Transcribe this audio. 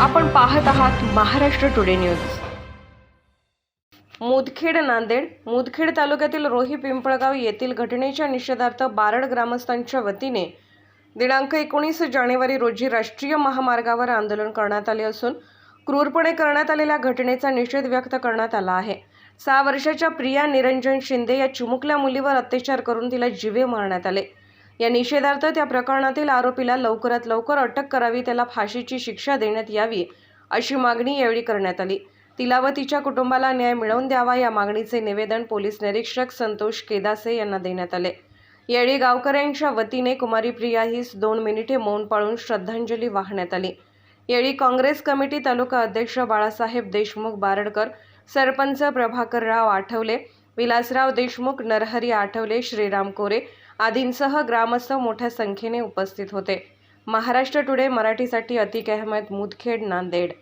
आपण पाहत आहात महाराष्ट्र टुडे न्यूज मुदखेड नांदेड मुदखेड तालुक्यातील रोही पिंपळगाव येथील घटनेच्या निषेधार्थ बारड ग्रामस्थांच्या वतीने दिनांक एकोणीस जानेवारी रोजी राष्ट्रीय महामार्गावर आंदोलन करण्यात आले असून क्रूरपणे करण्यात आलेल्या घटनेचा निषेध व्यक्त करण्यात आला आहे. सहा वर्षाच्या प्रिया निरंजन शिंदे या चिमुकल्या मुलीवर अत्याचार करून तिला जीवे मारण्यात आले. या निषेधार्थ त्या प्रकरणातील आरोपीला लवकरात लवकर अटक करावी त्याला फाशीची शिक्षा देण्यात यावी अशी मागणी यावेळी करण्यात आली. तिला व तिच्या कुटुंबाला न्याय मिळवून द्यावा या मागणीचे निवेदन पोलीस निरीक्षक संतोष केदासे यांना देण्यात आले. यावेळी गावकऱ्यांच्या वतीने कुमारी प्रिया हीस दोन मिनिटे मौन पाळून श्रद्धांजली वाहण्यात आली. यावेळी काँग्रेस कमिटी तालुका अध्यक्ष बाळासाहेब देशमुख बारडकर सरपंच प्रभाकरराव आठवले विलासराव देशमुख नरहरी आठवले श्रीराम कोरे आदींसह ग्रामस्थ मोठ्या संख्येने उपस्थित होते. महाराष्ट्र टुडे मराठीसाठी अतिक अहमद मुदखेड नांदेड.